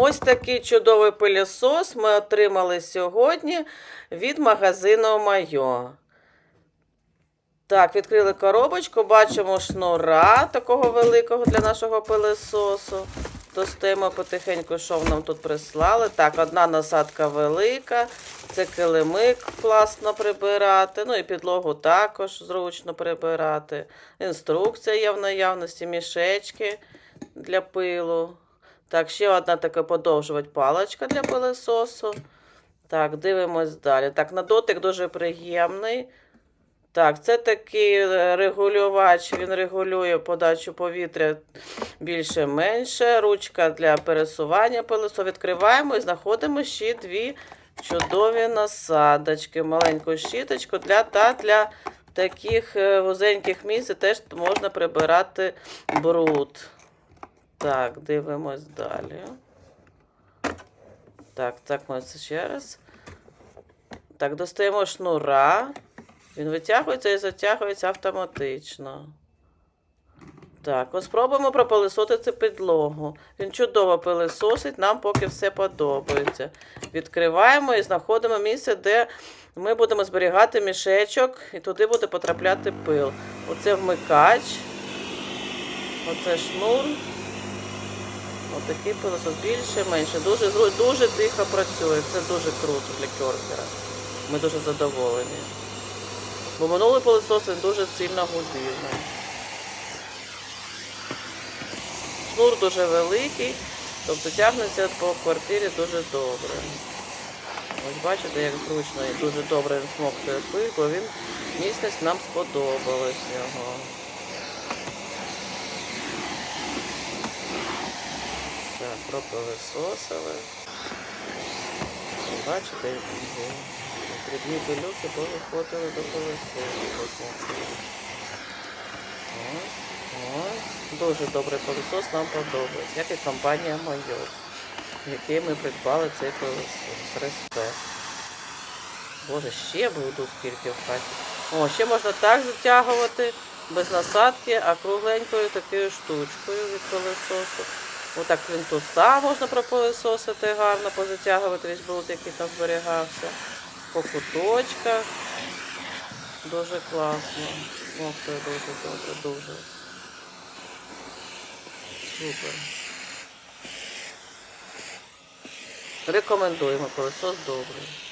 Ось такий чудовий пилісос ми отримали сьогодні від магазину Майо. Так, відкрили коробочку, бачимо шнура такого великого для нашого пилисосу. Достаємо потихеньку, що нам тут прислали. Так, одна насадка велика, це килимик класно прибирати. Ну і підлогу також зручно прибирати. Інструкція є в наявності, мішечки для пилу. Так, ще одна така подовжувач паличка для пилисосу. Так, дивимось далі. Так, на дотик дуже приємний. Так, це такий е, регулювач, він регулює подачу повітря більше-менше. Ручка для пересування пилису. Відкриваємо і знаходимо ще дві чудові насадочки. Маленьку щіточку для та для таких е, вузеньких місць теж можна прибирати бруд. Так, дивимось далі. Так, так, ми це ще раз. Так, достаємо шнура. Він витягується і затягується автоматично. Так, ось спробуємо пропилисосити підлогу. Він чудово пилисосить, нам поки все подобається. Відкриваємо і знаходимо місце, де ми будемо зберігати мішечок, і туди буде потрапляти пил. Оце вмикач. Оце шнур. Отакий пилосос більше, менше. Дуже, дуже тихо працює. Це дуже круто для кьоркера. Ми дуже задоволені. Бо минулий пилосос він дуже сильно гудів. Шнур дуже великий, тобто тягнеться по квартирі дуже добре. Ось бачите, як зручно і дуже добре він смоктує пиль, бо він міцність нам сподобалась його. Так, пропилисосили. Бачите, як був. Дрібні пилюки повиходили до пилисосу. Ось, ось. Дуже добрий пилисос нам подобається, як і компанія Майор, який ми придбали цей пилисос. Респект. Боже, ще буду скільки в хаті. О, ще можна так затягувати, без насадки, а кругленькою такою штучкою від пилисосу. Отак плінтуса можна пропилисосити гарно, позатягувати весь бруд, який там зберігався. По куточках. Дуже класно. Смоктує дуже добре, дуже. Супер. Рекомендуємо, пилисос добрий.